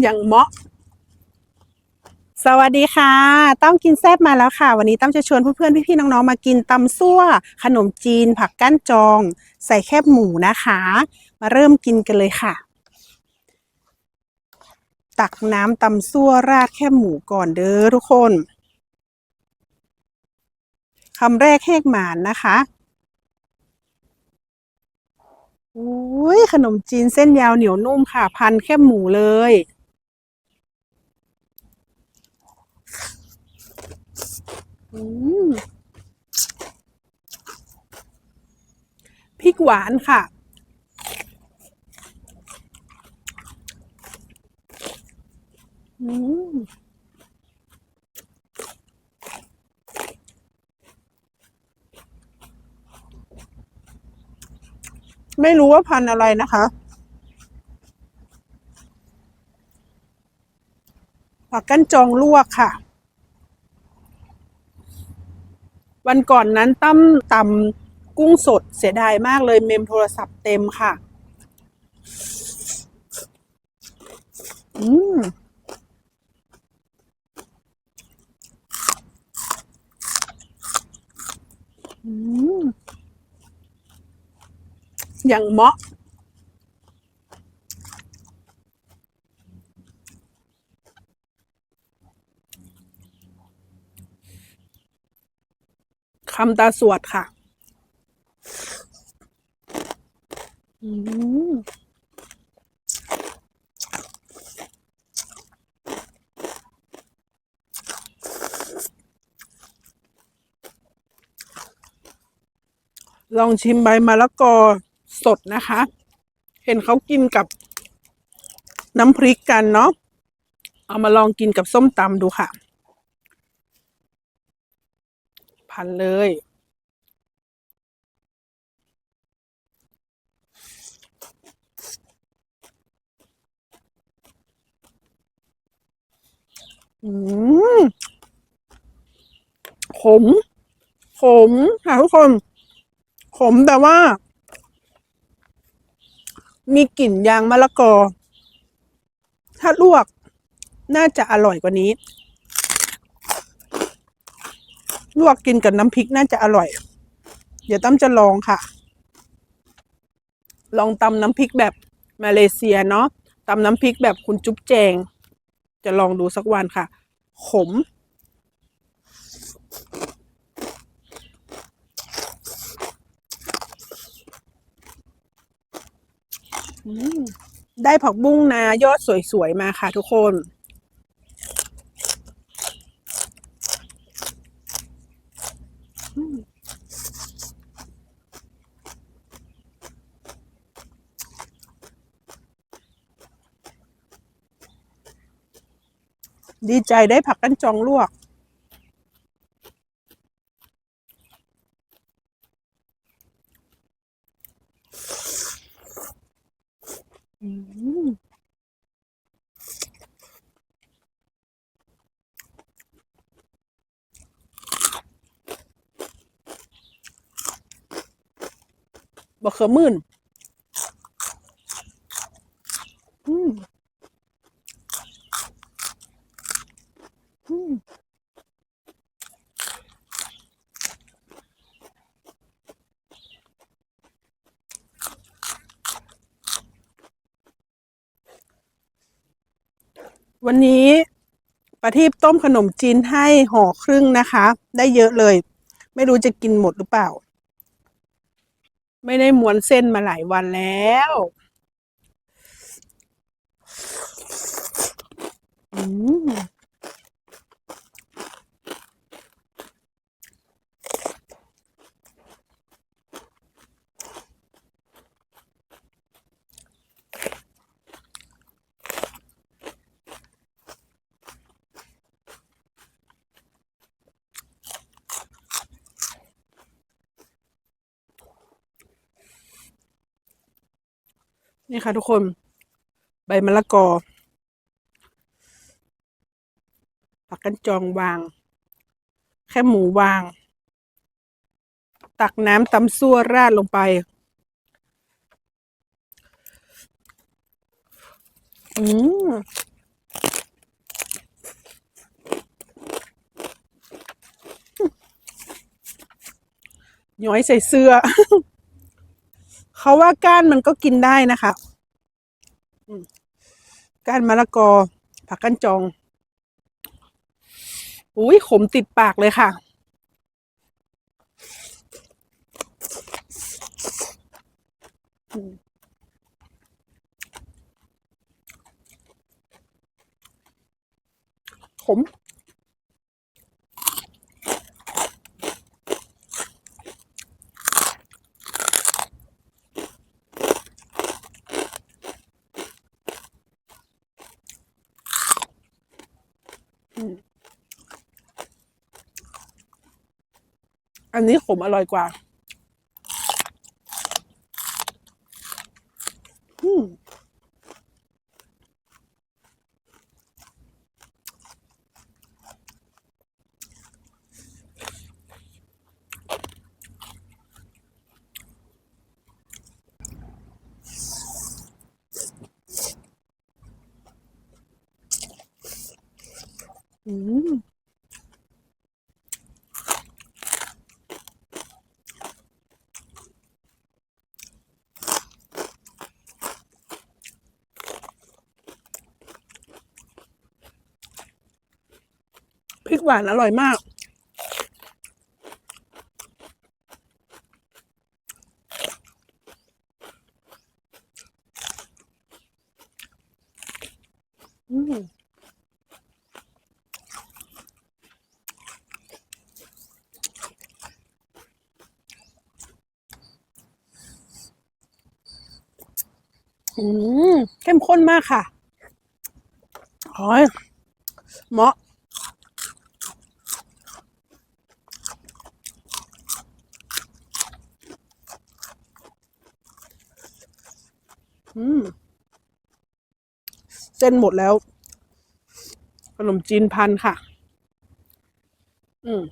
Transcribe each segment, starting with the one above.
อย่างเหมาะ สวัสดีค่ะตั้มกินแซ่บมาแล้วค่ะ วันนี้ตั้มจะชวนเพื่อนๆพี่ๆน้องๆมากินตำซั่ว ขนมจีน ผักก้านจอง ใส่แคบหมูนะคะ มาเริ่มกินกันเลยค่ะ ตักน้ำตำซั่วราดแคบหมูก่อนเด้อทุกคนคำแรกแหกหมานนะคะ อุ้ยขนมจีนเส้นยาวเหนียวนุ่มค่ะ พันแคบหมูเลยอืมพริกหวานค่ะ อืม ไม่รู้ว่าพันอะไรนะคะ ผักกั้นจองลวกค่ะ วันก่อนนั้นตั้มตำกุ้งสดเสียดายมากเลยเมมโทรศัพท์เต็มค่ะ อืม อืม อย่างเหมาะ คำตาสวดค่ะ อืมลองชิมใบมะละกอ สดนะคะ เห็นเขากินกับน้ำพริกกันเนาะเอามาลองกินกับส้มตำดูค่ะ พันเลย อืมขม ขมค่ะทุกคน ขมแต่ว่า มีกลิ่นยางมะละกอ ถ้าลวกน่าจะอร่อยกว่านี้ ลวกกินกับน้ำพริกน่าจะอร่อย เดี๋ยวตั้มจะลองค่ะ ลองตำน้ำพริกแบบมาเลเซียเนาะตำน้ำพริกแบบคุณจุ๊บแจง จะลองดูสักวันค่ะ ขม ได้ผักบุ้งนายอดสวยๆมาค่ะทุกคน ดีใจได้ผักกันจองลวก อืมบะเขือมื่น วันนี้ประทีปต้มขนมจีนให้ห่อครึ่งนะคะ ได้เยอะเลย ไม่รู้จะกินหมดหรือเปล่า ไม่ได้ม้วนเส้นมาหลายวันแล้วอืม นี่ค่ะทุกคน ใบมะละกอผักกันจองวาง แค่หมูวาง ตักน้ำตำซั่วราดลงไป อืมย้อยใส่เสื้อ เขาว่าก้านมันก็กินได้นะคะอืมก้านมะละกอ ผักกั้นจองอุ้ยขมติดปากเลยค่ะอืมขม อันนี้ขมอร่อยกว่าอืมอืม ริกหวานอร่อยมาก อืมอืมเข้มข้นมากค่ะโอ้ยเหมาะ เส้นหมดแล้ว ขนมจีนพันค่ะ อืม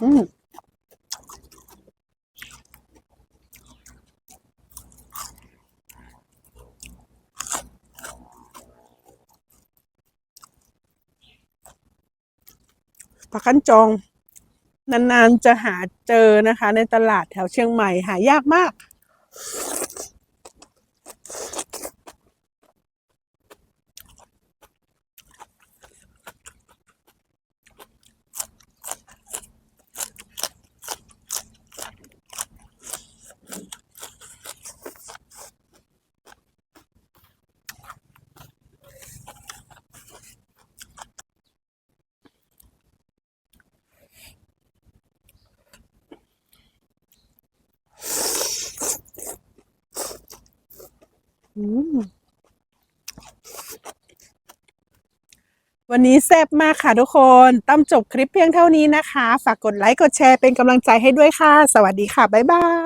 อืมผักขั้นจอง นานๆจะหาเจอนะคะ ในตลาดแถวเชียงใหม่หายากมาก วันนี้แซ่บมากค่ะทุกคนตั้มจบคลิปเพียงเท่านี้นะคะ ฝากกดไลค์ กดแชร์เป็นกำลังใจให้ด้วยค่ะ สวัสดีค่ะ บ๊ายบาย